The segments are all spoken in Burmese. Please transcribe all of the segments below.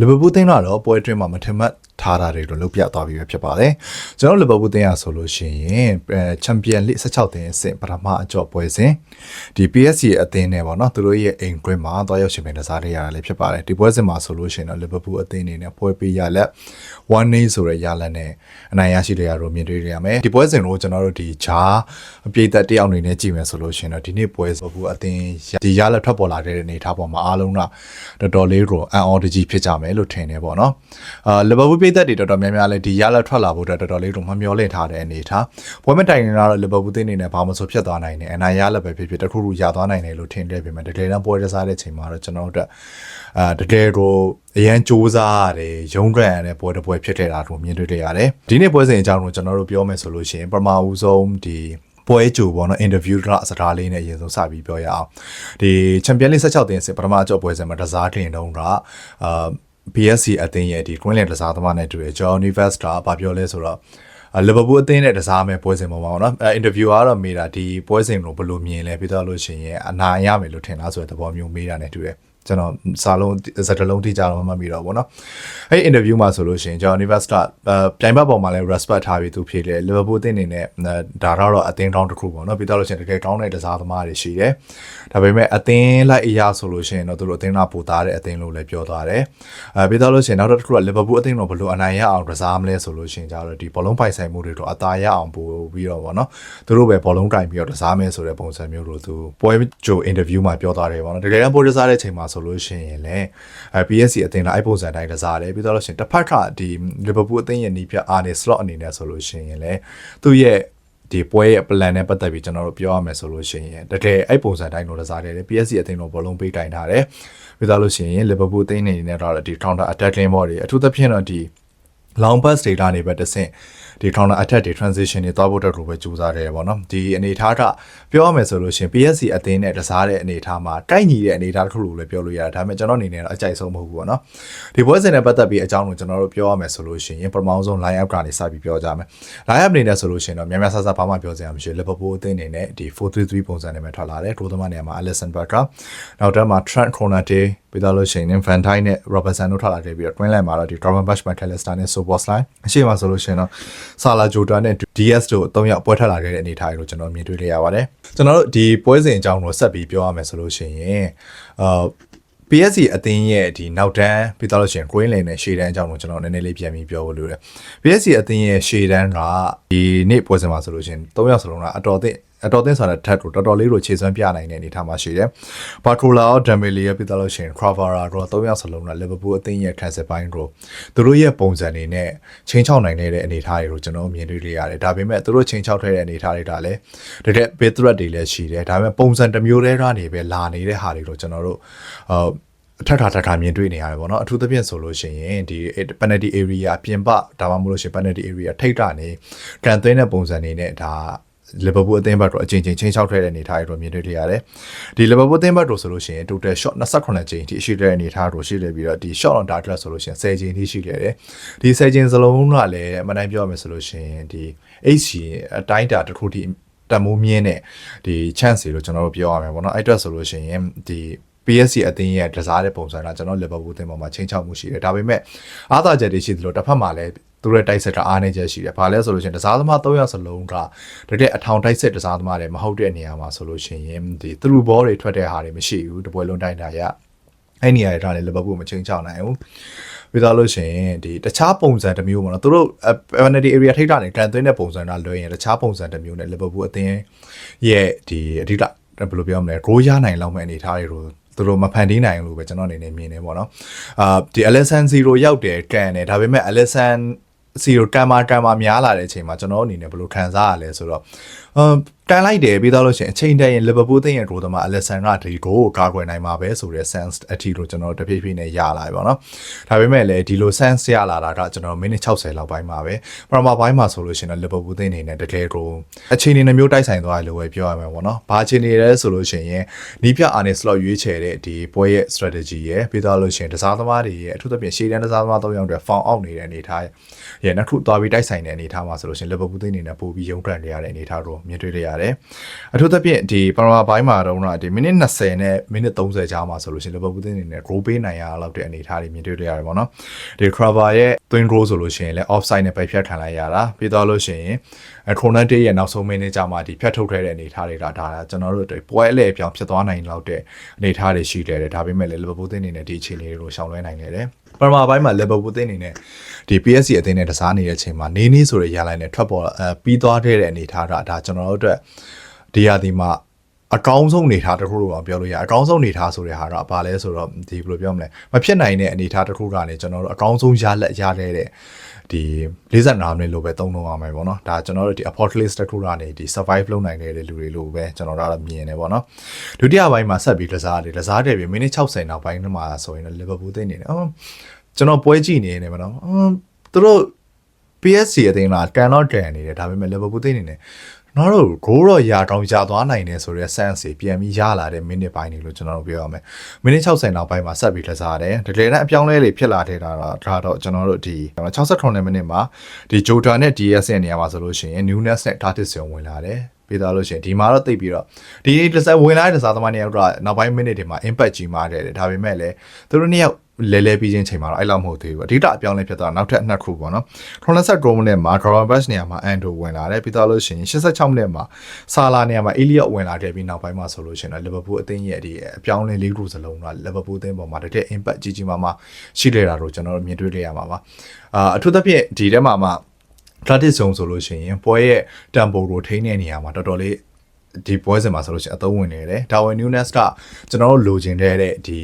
လီဗာပူးသင်းတော့ပွဲအတွင်းမှာမထင်မှတ်ထားတာတွေတော့လုပ်ပြသွားပြီးပဲဖြစ်ပါတယ်ကျွန်တော်လီဗာပူးသင်းရဆိုလို့ရှိရင်ချန်ပီယံလိ16သင်းအဆင့်ပထမအကြော့ပွဲစဉ်ဒီ PSG အသင်းနဲ့ပေါ့နော်သူတို့ရဲ့အိမ်ကွင်းမှာသွားရောက်ရှင်ပင်တစားတွေရတာလည်းဖြစ်ပါတယ်ဒီပွဲစဉ်မှာဆိုလို့ရှိရင်တော့လီဗာပူးအသင်းအနေနဲ့ပွဲပေးရလက်1 nil ဆိုတဲ့ရလက်နဲ့အနိုင်ရရှိတဲ့ရတော့မြင်တွေ့ရမယ်ဒီပွဲစဉ်ကိုကျွန်တော်တို့ဒီဂျာအပြည့်သက်တယောက်အနေနဲ့ကြည့်မယ်ဆိုလို့ရှိရင်တော့ဒီနေ့ပွဲဆိုဘူးအသင်းဒီရလက်ထွက်ပေါ်လာတဲ့အနေအထားပေါ်မှာအားလုံးကတော်တော်လေးကိုအန်အော်တကြီးဖြစ်ကြမယ်လို့ထင်တယ်ပေါ့နော်အာလီဗာပူးပြည့်သက်တွေတော်တော်များများလည်းဒီရလက်ထွက်လာဖို့အတွက်တော်တော်လေးကိုမမျှော်လင့်ထားတဲ့အနေအထားပွဲမတိုင်ခင်ကတော့လီဗာပူးသင်းအနေနဲ့ဘာမှမဆိုဖြစ်သွားနိုင်တယ်အနိုင်ရလက်ပဲဖြစ်ဖြစ်တခုခုရသွားနိုင်တယ်လို့ထင်တယ်ပြင်မဲ့တကယ်တမ်းပွဲတစားတဲ့ချိန်မှာတော့ကျွန်တော်တို့အာတကယ်ကိုအရန်စူးစမ်းရတယ်ရုံးကန်ရတဲ့ပွဲတစ်ပွဲဖြစ်ခဲ့တာတို့မြင်တွေ့ကြရတယ်ဒီနေ့ပွဲစဉ်အကြောင်းကိုကျွန်တော်တို့ပြောမယ်ဆိုလို့ရှိရင်ပထမဦးဆုံးဒီပွဲကြိုပေါ့နော်အင်တာဗျူးတော့စကားလေးနဲ့အရင်ဆုံးစပြီးပြောရအောင်ဒီချန်ပီယံလိ16တင်စစ်ပထမအကြော့ပွဲစဉ်မှာတစားတင်တုံးကအာ BSC အသင်းရဲ့ဒီ Queen Land တစားသမားနဲ့တူတယ် John University ကဘာပြောလဲဆိုတော့လီဗာပူးအသင်းနဲ့တစားမဲ့ပွဲစဉ်ပေါ်မှာပေါ့နော်အဲအင်တာဗျူးကတော့မေးတာဒီပွဲစဉ်ကိုဘယ်လိုမြင်လဲပြီးတော့လို့ရှိရင်အနာရမယ်လို့ထင်လားဆိုတဲ့သဘောမျိုးမေးတာနဲ့တူတယ် ကျွန်တော်စာလုံးစတလုံးတိကြတော့မမှတ်မိတော့ဘူးเนาะအဲ့ interview မှာဆိုလို့ရှိရင်ကျွန်တော် University ပြိုင်ဘက်ပေါ်မှာလည်း respect ထားပြီးသူဖြေတယ် Liverpool အသင်းအနေနဲ့ဒါတော့အသင်းတောင်းတစ်ခုပေါ့เนาะပြီးတော့လို့ရှိရင်တကယ်ကောင်းတဲ့တစားသမားတွေရှိတယ်ဒါပေမဲ့အသင်းလိုက်အရာဆိုလို့ရှိရင်တော့သူတို့အသင်းကပိုသားတဲ့အသင်းလို့လည်းပြောသွားတယ်အဲပြီးတော့လို့ရှိရင်နောက်တစ်ခုက Liverpool အသင်းတော့ဘယ်လိုအနိုင်ရအောင်ကစားမလဲဆိုလို့ရှိရင်ကြတော့ဒီဘောလုံးပိုင်ဆိုင်မှုတွေတော့အသာရအောင်ပို့ပြီးတော့ပေါ့เนาะသူတို့ပဲဘောလုံးတိုင်ပြီးတော့ကစားမယ်ဆိုတဲ့ပုံစံမျိုးလို့သူပွဲကြို interview မှာပြောသွားတယ်ပေါ့เนาะတကယ်တမ်းပို့ကစားတဲ့ချိန်မှာ ဆိုလို့ရှိရင်လည်းအဲ PSG အသင်းကအဲ့ပုံစံတိုင်းကစားတယ်ပြီးတော့လို့ရှိရင်တစ်ဖက်ကဒီ Liverpool အသင်းရဲ့နီးပြအာနေ slot အနေနဲ့ဆိုလို့ရှိရင်လည်းသူ့ရဲ့ဒီပွဲရဲ့ plan နဲ့ပတ်သက်ပြီးကျွန်တော်တို့ပြောရမယ်ဆိုလို့ရှိရင်တကယ်အဲ့ပုံစံတိုင်းလို့စားတယ် PSG အသင်းတော့ဘောလုံးပေးတိုင်ထားတယ်ပြီးတော့လို့ရှိရင် Liverpool အသင်းနေနဲ့တော့ဒီ counter attacking ဘောတွေအထူးသဖြင့်တော့ဒီ long pass data နေပဲတဆင့်ဒီ counter attack တွေ transition တွေသွားဖို့အတွက်ကိုပဲကြိုးစားတယ်ပေါ့နော်ဒီအနေအထားကပြောရမယ်ဆိုလို့ရှင် PSG အသင်းနဲ့တစားတဲ့အနေအထားမှာတိုက်ညီတဲ့အနေအထားတစ်ခုလို့လည်းပြောလို့ရတယ်ဒါပေမဲ့ကျွန်တော်အနေနဲ့တော့အကြိုက်ဆုံးမဟုတ်ဘူးပေါ့နော်ဒီပွဲစဉ်နဲ့ပတ်သက်ပြီးအကြောင်းကိုကျွန်တော်တို့ပြောရမယ်ဆိုလို့ရှင်ပထမဆုံး line up ကနေစပြီးပြောကြမယ် line up အနေနဲ့ဆိုလို့ရှင်တော့များများဆဆဘာမှပြောစရာမရှိဘူး Liverpool အသင်းအနေနဲ့ဒီ4-3-3ပုံစံနဲ့ပဲထွက်လာတယ်ဒိုးသမားနေရာမှာ Alisson Becker နောက်တော့မှာ Trent Konate ပြီးတော့လို့ရှိရင် Van Dijk နဲ့ Robertson တို့ထွက်လာခဲ့ပြီးတော့ Twin Line မှာတော့ဒီ Robin Bush McAllister နဲ့ Soboslai အရှိမဆိုလို့ရှိရင်တော့ Salah Jota နဲ့ DS တို့အသုံးရောက်ပွဲထွက်လာခဲ့တဲ့အနေအထားတွေကိုကျွန်တော်မြင်တွေ့ခဲ့ရပါတယ်ကျွန်တော်တို့ဒီပွဲစဉ်အကြောင်းကိုဆက်ပြီးပြောရမယ်ဆိုလို့ရှိရင်အာ PSG အသင်းရဲ့ဒီနောက်တန်းပြီးတော့လို့ရှိရင် Green Lane နဲ့ရှေ့တန်းအကြောင်းကိုကျွန်တော်နည်းနည်းလေးပြန်ပြီးပြောဖို့လိုတယ် PSG အသင်းရဲ့ရှေ့တန်းကဒီနေ့ပွဲစဉ်မှာဆိုလို့ရှိရင်၃ယောက်စလုံးကအတော်သင့် အတော်သင့်ဆိုတဲ့ tat ကိုတော်တော်လေးကိုခြေစွမ်းပြနိုင်တဲ့အနေအထားမှာရှိတယ်။ဘာထရိုလာရောဒမ်ဘယ်လီရောပြီးတော့လို့ရှိရင် Cravara တို့၃ယောက်စလုံးက Liverpool အသင်းရဲ့ transit ပိုင်းကိုသူတို့ရဲ့ပုံစံတွေနဲ့ချင်းချောက်နိုင်တဲ့အနေအထားတွေကိုကျွန်တော်မြင်တွေ့ရရတယ်။ဒါပေမဲ့သူတို့ချင်းချောက်ထားတဲ့အနေအထားတွေကလည်းတကယ် big threat တွေလည်းရှိတယ်။ဒါပေမဲ့ပုံစံတစ်မျိုးတည်းကနေပဲလာနေတဲ့ဟာတွေတော့ကျွန်တော်တို့ဟိုအထက်ထထထမြင်တွေ့နေရတယ်ပေါ့နော်အထူးသဖြင့်ဆိုလို့ရှိရင်ဒီ penalty area ပြင်ပဒါမှမဟုတ်လို့ရှိရင် penalty area ထိတ်တာနေကန်သွင်းတဲ့ပုံစံနေနဲ့ဒါ လီဗာပူးအသင်းဘက်တော့အချိန်ချင်းချင်းချောက်ထဲတဲ့အနေအထားတွေတော့မြင်တွေ့နေရတယ်။ဒီလီဗာပူးအသင်းဘက်တော့ဆိုလို့ရှိရင် total shot 28ချိန်ထိရှိတဲ့အနေအထားတွေရှိတယ်ပြီးတော့ဒီ shot on target ဆိုလို့ရှိရင်10ချိန်ထိရှိခဲ့တယ်။ဒီ10ချိန်စလုံးကလည်းအမှန်တိုင်းပြောရမယ်ဆိုလို့ရှိရင်ဒီ HC အတိုင်းတာတစ်ခုထိတမိုးမြင်းတဲ့ဒီ chance တွေလို့ကျွန်တော်တို့ပြောရမှာပေါ့နော်အဲ့အတွက်ဆိုလို့ရှိရင်ဒီ PSG အသင်းရဲ့တစားတဲ့ပုံစံကကျွန်တော်လီဗာပူးအသင်းပေါ်မှာချိန်ချောက်မှုရှိတယ်ဒါပေမဲ့အားသာချက်တွေရှိသလိုတစ်ဖက်မှာလည်း သူတို့တိုက်ဆက်ကအားနေချက်ရှိတယ်။ဘာလဲဆိုလို့ရှိရင်တစားသမား၃ယောက်စလုံးကတကယ်အထောင်တိုက်ဆက်တစားသမားတွေမဟုတ်တဲ့နေရာမှာဆိုလို့ရှိရင်ဒီသူတို့ဘောတွေထွက်တဲ့ဟာတွေမရှိဘူးတပွဲလုံးတိုင်းတာရအဲ့နေရာတွေဒါလည်းလီဗာပူးမချိန်ချောက်နိုင်ဘူး။ပြီးတော့လို့ရှိရင်ဒီတခြားပုံစံတစ်မျိုးပေါ့နော်သူတို့ penalty area ထိပ်တာနေကန်သွင်းတဲ့ပုံစံတာလွှဲရင်တခြားပုံစံတစ်မျိုးနဲ့လီဗာပူးအသင်းရဲ့ဒီအဓိကဘယ်လိုပြောမလဲ goal ရနိုင်လောက်မဲ့အနေအထားတွေကိုသူတို့မဖန်တီးနိုင်လို့ပဲကျွန်တော်အနေနဲ့မြင်နေပေါ့နော်အာဒီ Alisson 0ရောက်တယ်ကန်တယ်ဒါပေမဲ့ Alisson 0ကန်မာကန်မာများလာတဲ့အချိန်မှာကျွန်တော်အနေနဲ့ဘယ်လိုခံစားရလဲဆိုတော့အမ်ကန်လိုက်တယ်ပြီးတော့လို့ရှိရင်အချိန်တည်းရင် Liverpool သိရင်ဒိုသမား Alisson ကဒီဂိုးကိုကာကွယ်နိုင်မှာပဲဆိုတဲ့ sense အထီလို့ကျွန်တော်တဖြည်းဖြည်းနဲ့ရလာပြီပေါ့နော်ဒါပေမဲ့လည်းဒီလို sense ရလာတာကကျွန်တော်မိနစ်60လောက်ပိုင်းမှာပဲပထမပိုင်းမှာဆိုလို့ရှိရင် Liverpool သိနေနဲ့တကယ်ကိုအချိန်နေနှမျိုးတိုက်ဆိုင်သွားတယ်လို့ပဲပြောရမှာပေါ့နော်ဘာအချိန်နေလဲဆိုလို့ရှိရင်နီးပြအာနေ slot ရွေးချယ်တဲ့ဒီပွဲရဲ့ strategy ရဲ့ပြီးတော့လို့ရှိရင်တစားသမားတွေရဲ့အထူးသဖြင့်ရှေ့တန်းတစားသမား၃ယောက်တွေ found out နေတဲ့အနေအထားရဲ့နောက်တစ်ခုသွားပြီးတိုက်ဆိုင်တဲ့အနေအထားမှာဆိုလို့ရှိရင် Liverpool သိနေနဲ့ပို့ပြီးရုံးကန်နေရတဲ့အနေအထားတော့မြင်တွေ့ရရတယ်အထူးသဖြင့်ဒီပရမာပိုင်းမှာတော့ဒီမိနစ်20နဲ့မိနစ်30ကြားမှာဆိုလို့ရှိရင်လီဗာပူးတင်းအနေနဲ့ goal ပေးနိုင်ရလောက်တဲ့အနေအထားတွေမြင်တွေ့ရရတယ်ပေါ့နော်ဒီ Crava ရဲ့ twin goal ဆိုလို့ရှိရင်လည်း offside နဲ့ပဲဖြတ်ခံလိုက်ရတာပြီးတော့လို့ရှိရင်ခရိုနတ်တေးရဲ့နောက်ဆုံးမိနစ်ကြာမှာဒီဖြတ်ထုတ်ခဲ့တဲ့အနေအထားတွေကဒါကျွန်တော်တို့တွေပွဲအလဲပြောင်းဖြစ်သွားနိုင်လောက်တဲ့အနေအထားတွေရှိတယ်ဒါပေမဲ့လည်းလီဗာပူးတင်းအနေနဲ့ဒီအခြေအနေတွေကိုရှောင်လွှဲနိုင်တယ် ပရမာပိုင်းမှာလီဗာပူးတင်းအနေနဲ့ဒီ PSG အသင်းနဲ့တစားနေတဲ့အချိန်မှာနေနေဆိုတဲ့ရလိုင်းနဲ့ထွက်ပေါ်အဲပြီးသွားတဲ့အနေအထားကဒါကျွန်တော်တို့အတွက်ဒီရာဒီမှာ အကောင်းဆုံးအနေထားတစ်ခုလို့ပြောလို့ရအကောင်းဆုံးအနေထားဆိုတဲ့ဟာတော့ဘာလဲဆိုတော့ဒီဘယ်လိုပြောမလဲမဖြစ်နိုင်တဲ့အနေထားတစ်ခုကနေကျွန်တော်တို့အကောင်းဆုံးရလက်ရတဲ့ဒီ45မိနစ်လို့ပဲသုံးလုံးအောင်မယ်ပေါ့နော်ဒါကျွန်တော်တို့ဒီ apocalypse တစ်ခုကနေဒီ survive လုပ်နိုင်တဲ့လူတွေလို့ပဲကျွန်တော်တို့မြင်နေပေါ့နော်ဒုတိယပိုင်းမှာဆက်ပြီးကစားတယ်ကစားတယ်ပြီမိနစ်60နောက်ပိုင်းမှာဆိုရင်လီဗာပူးသိနေတယ်အော်ကျွန်တော်ပွဲကြည့်နေနေပါတော့အော်သူတို့ PSG အသင်းလားကန်တော့ကန်နေတယ်ဒါပေမဲ့လီဗာပူးသိနေတယ် ကျွန်တော်တို့ဂိုးတော့ရာတောင်ရသွားနိုင်တယ်ဆိုတော့ sense တွေပြန်ပြီးရလာတဲ့မိနစ်ပိုင်းတွေလို့ကျွန်တော်တို့ပြောရမယ်မိနစ်60နောက်ပိုင်းမှာဆက်ပြီးလက်စားတယ်တကယ်တမ်းအပြောင်းလဲတွေဖြစ်လာတဲ့တာတော့ဒါတော့ကျွန်တော်တို့ဒီ68မိနစ်မှာဒီ Jota နဲ့ DS ရဲ့နေရာမှာဆိုလို့ရှိရင် Nunes နဲ့ Tatis ရုံဝင်လာတယ်ပြီးသားလို့ရှိရင်ဒီမှာတော့တိတ်ပြီးတော့ဒီတစ်ဆက်ဝင်လာတဲ့စားသမားနေရာတော့နောက်ပိုင်းမိနစ်တွေမှာ impact ကြီးမားတယ်ဒါပေမဲ့လည်းသူတို့နှစ်ယောက် လဲလဲပြီးချင်းချိန်မှာတော့အဲ့လောက်မဟုတ်သေးဘူးအဓိကအပြောင်းလဲဖြစ်သွားနောက်ထပ်နှစ်ခုပေါ့နော်89မိနစ်မှာ Grover Bash နေရာမှာ Ando ဝင်လာတယ်ပြီးတော့လို့ရှိရင်86မိနစ်မှာဆာလာနေရာမှာ Elliot ဝင်လာခဲ့ပြီးနောက်ပိုင်းမှာဆိုလို့ရှိရင်တော့ Liverpool အသင်းရဲ့ဒီအပြောင်းလဲလေးခုစလုံးက Liverpool အသင်းပေါ်မှာတကယ် impact ကြီးကြီးမားမားရှိခဲ့တာတော့ကျွန်တော်တို့မြင်တွေ့ရမှာပါအာအထူးသဖြင့်ဒီထဲမှာမှ Classic Zone ဆိုလို့ရှိရင်ပွဲရဲ့ tempo ကိုထိန်းတဲ့နေရာမှာတော်တော်လေးဒီပွဲစဉ်မှာဆိုလို့ရှိရင်အသုံးဝင်နေတယ်။ Darwin Nunes ကကျွန်တော်တို့လိုချင်တဲ့ဒီ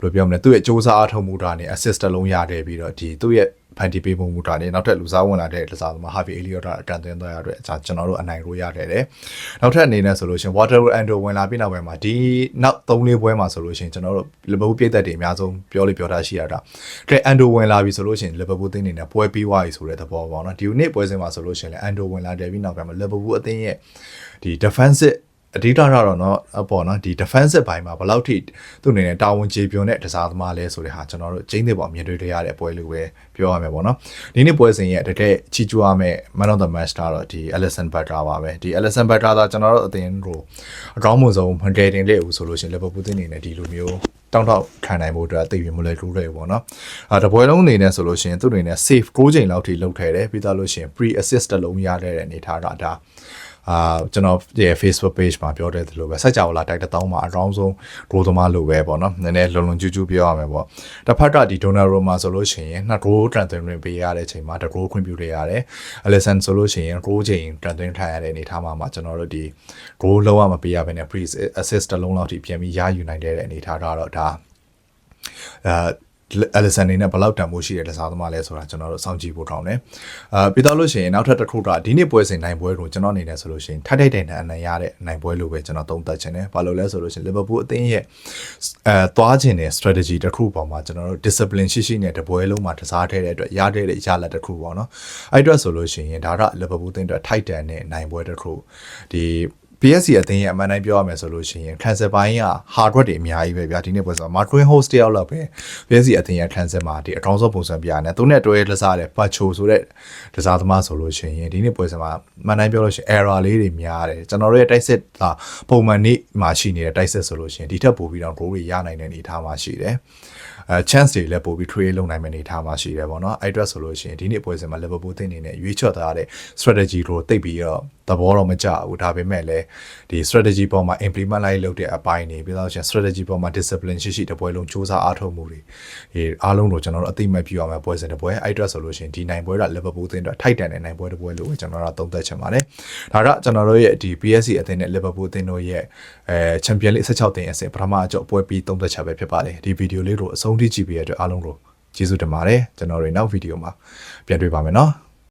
ဘယ်လိုပြောမလဲသူ့ရဲ့စ조사အားထုတ်မှုတာနဲ့ assist တစ်လုံးရတယ်ပြီးတော့ဒီသူ့ရဲ့ဖန်တီးပေးမှုတာနဲ့နောက်ထပ်လူစားဝင်လာတဲ့လူစားသမား Harvey Elliott အကန်သွင်းသွားရတဲ့အခြားကျွန်တော်တို့အနိုင်လို့ရတယ်တဲ့နောက်ထပ်အနေနဲ့ဆိုလို့ရှိရင် Waterloo Ando ဝင်လာပြီးနောက်ပိုင်းမှာဒီနောက်3လေးပွဲမှာဆိုလို့ရှိရင်ကျွန်တော်တို့ Liverpool ပြည်သက်တွေအများဆုံးပြောလို့ပြောတာရှိရတာကဲ Ando ဝင်လာပြီဆိုလို့ရှိရင် Liverpool တင်းနေနဲ့ပွဲပြီးသွားပြီဆိုတဲ့သဘောပေါ့နော်ဒီနေ့ပွဲစဉ်မှာဆိုလို့ရှိရင်လည်း Ando ဝင်လာတယ်ပြီးနောက်ပိုင်းမှာ Liverpool အသင်းရဲ့ဒီ defensive အဓိကတော့တော့အပေါ်နော်ဒီ defensive ဘိုင်းမှာဘယ်လောက်ထိသူ့အနေနဲ့တာဝန်ကျေပြွန်တဲ့ကစားသမားလဲဆိုတဲ့ဟာကျွန်တော်တို့ကျင်းတဲ့ပေါ်မြင်တွေ့ရတဲ့ပွဲလို့ပဲပြောရမယ်ပေါ့နော်ဒီနေ့ပွဲစဉ်ရဲ့တကယ်ချီကျူးရမယ့် man of the match တော့ဒီ Alisson Butler ပါပဲဒီ Alisson Butler သာကျွန်တော်တို့အသင်းတို့အကောင်းမွန်ဆုံး handling လေးဦးဆိုလို့ရှိရင် Liverpool အနေနဲ့ဒီလိုမျိုးတောင်းတောင်းခံနိုင်ဖို့အတွက်သိပြီမလဲတူးတယ်ပေါ့နော်အဲတပွဲလုံးအနေနဲ့ဆိုလို့ရှိရင်သူ့အနေနဲ့ save 6ချိန်လောက်ထိလုပ်ထဲတယ်ပြီးသားလို့ရှိရင် pre assist တစ်လုံးရတဲ့အနေထားကဒါ အာကျွန်တော်ရဲ့ Facebook page မှာပြောတဲ့လိုပဲစัจ java လာတိုက်တဲ့တောင်းမှာအကောင်းဆုံး goal သမားလိုပဲပေါ့နော်နည်းနည်းလုံလုံကျူးကျူးပြောရမယ်ပေါ့တစ်ဖက်ကဒီ Donnarumma ဆိုလို့ရှိရင်နှစ် goal transfer တွင်ပေးရတဲ့ချိန်မှာတစ် goal ခွင့်ပြုလိုက်ရတယ် Alisson ဆိုလို့ရှိရင် goal ချိန် transfer ထားရတဲ့အနေထားမှာမှာကျွန်တော်တို့ဒီ goal လုံးဝမပေးရဘဲနဲ့ pre assist တစ်လုံးလောက်ထိပြန်ပြီးရယူနိုင်တဲ့အနေထားတော့ဒါအဲ အလီဆန်နေနဲ့ဘယ်လောက်တန်ဖိုးရှိတဲ့တစားသမားလဲဆိုတာကျွန်တော်တို့စောင့်ကြည့်ဖို့ကောင်းတယ်။အာပြီးတော့လို့ရှိရင်နောက်ထပ်တစ်ခုကဒီနေ့ပွဲစဉ်နိုင်ပွဲကိုကျွန်တော်အနေနဲ့ဆိုလို့ရှိရင်ထိုက်ထိုက်တိုင်တိုင်အနိုင်ရတဲ့နိုင်ပွဲလို့ပဲကျွန်တော်သုံးသပ်ချင်တယ်။ဘာလို့လဲဆိုလို့ရှိရင်လီဗာပူးအသင်းရဲ့အဲသွားခြင်းတဲ့ strategy တစ်ခုပေါ်မှာကျွန်တော်တို့ discipline ရှိရှိနဲ့တပွဲလုံးမှာတစားထဲတဲ့အတွက်ရတဲ့ရလတ်တစ်ခုပေါ့နော်။အဲ့အတွက်ဆိုလို့ရှိရင်ဒါကလီဗာပူးအသင်းအတွက်ထိုက်တန်တဲ့နိုင်ပွဲတစ်ခုဒီ PSG အသင်းရဲ့အမှန်တိုင်းပြောရမယ်ဆိုလို့ရှိရင် cancel ပိုင်းက hardware တွေအများကြီးပဲဗျာဒီနေ့ပွဲဆို Martin Host တယောက်လောက်ပဲ PSG အသင်းရဲ့ cancel မှာဒီအကောင်းဆုံးပုံစံပြရတယ်သူနဲ့တွဲလစားတယ် Pacho ဆိုတဲ့လစားသမားဆိုလို့ရှိရင်ဒီနေ့ပွဲစဉ်မှာအမှန်တိုင်းပြောလို့ရှိရင် error လေးတွေများတယ်ကျွန်တော်တို့ရဲ့တိုက်စစ်ကပုံမှန်နေ့မှာရှိနေတဲ့တိုက်စစ်ဆိုလို့ရှိရင်ဒီထက်ပိုပြီးတော့ goal တွေရနိုင်တဲ့အနေအထားမှာရှိတယ် အဲ chance တွေလည်းပို့ပြီး trade လုပ်နိုင်မယ့်အနေအထားမှာရှိတယ်ပေါ့နော်အဲ့အတွက်ဆိုလို့ရှိရင်ဒီနေ့ပွဲစဉ်မှာ Liverpool တင်းနေနဲ့ရွေးချယ်ထားတဲ့ strategy ကိုတိတ်ပြီးတော့သဘောတော့မကျဘူးဒါပေမဲ့လည်းဒီ strategy ပေါ်မှာ implement လိုက်လုပ်တဲ့အပိုင်းတွေပြီးတော့ရှင် strategy ပေါ်မှာ discipline ရှိရှိတပွဲလုံးစူးစမ်းအားထုတ်မှုတွေဒီအားလုံးကိုကျွန်တော်တို့အသိမဲ့ပြုရမယ်ပွဲစဉ်တပွဲအဲ့အတွက်ဆိုလို့ရှိရင်ဒီနိုင်ပွဲက Liverpool တင်းတော့ထိုက်တန်တဲ့နိုင်ပွဲတပွဲလို့ကျွန်တော်တို့သုံးသပ်ချင်ပါတယ်ဒါကကျွန်တော်တို့ရဲ့ဒီ PSG အသင်းနဲ့ Liverpool တင်းတို့ရဲ့အဲ Champions League 16တင်းအဆင့်ပထမအကျော့ပွဲပြီးသုံးသပ်ချက်ပဲဖြစ်ပါတယ်ဒီဗီဒီယိုလေးကိုအဆုံးထိကြည့်ပေးရတဲ့အတွက်အားလုံးကိုကျေးဇူးတင်ပါတယ်ကျွန်တော်တို့နောက်ဗီဒီယိုမှာပြန်တွေ့ပါမယ်နော်